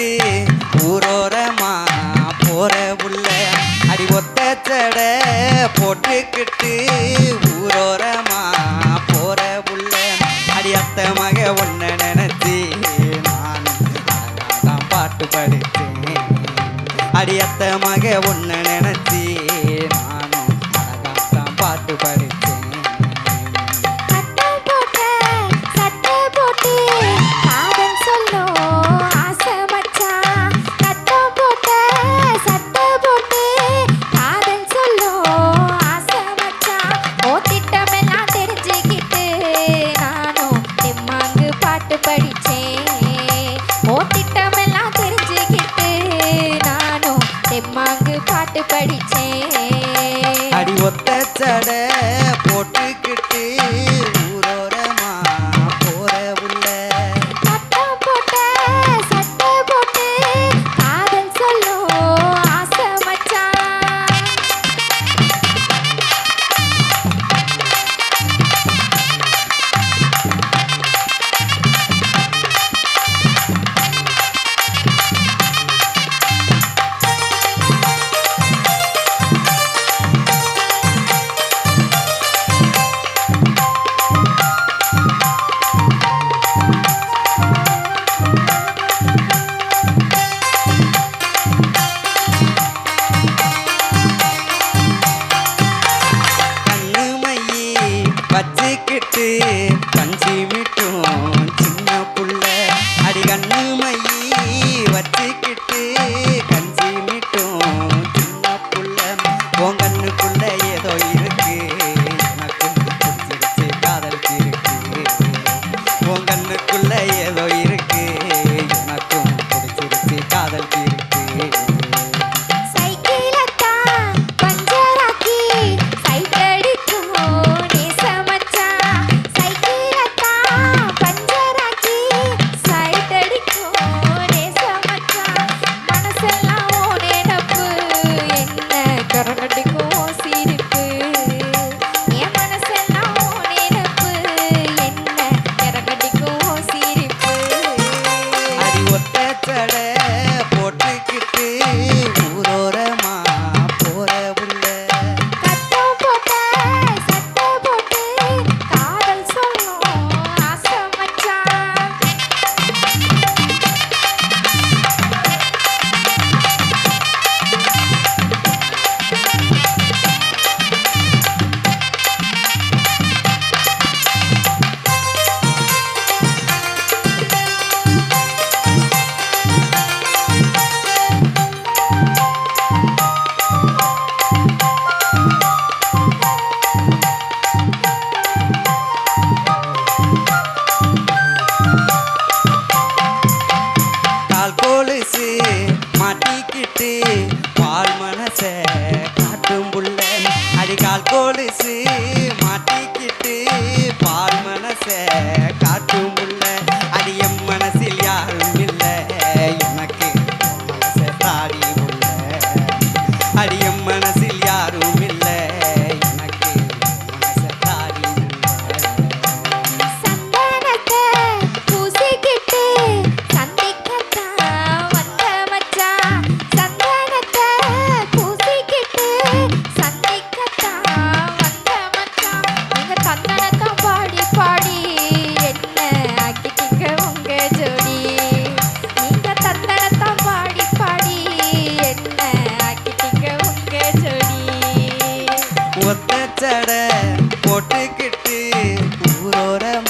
ஊரு ஊரோரமா போற உள்ள அடி ஒத்த சடை போட்டுக்கிட்டு ஊரோரமா போற உள்ள அடி அத்த மக ஒன்ன நினைச்சி நான் தான் பாட்டு படித்தேன் அடி அத்த மக ஒன்ன நினைச்சி போட்டு ஒத்த சடை போட்டுக்கிட்டு ஊரோரமா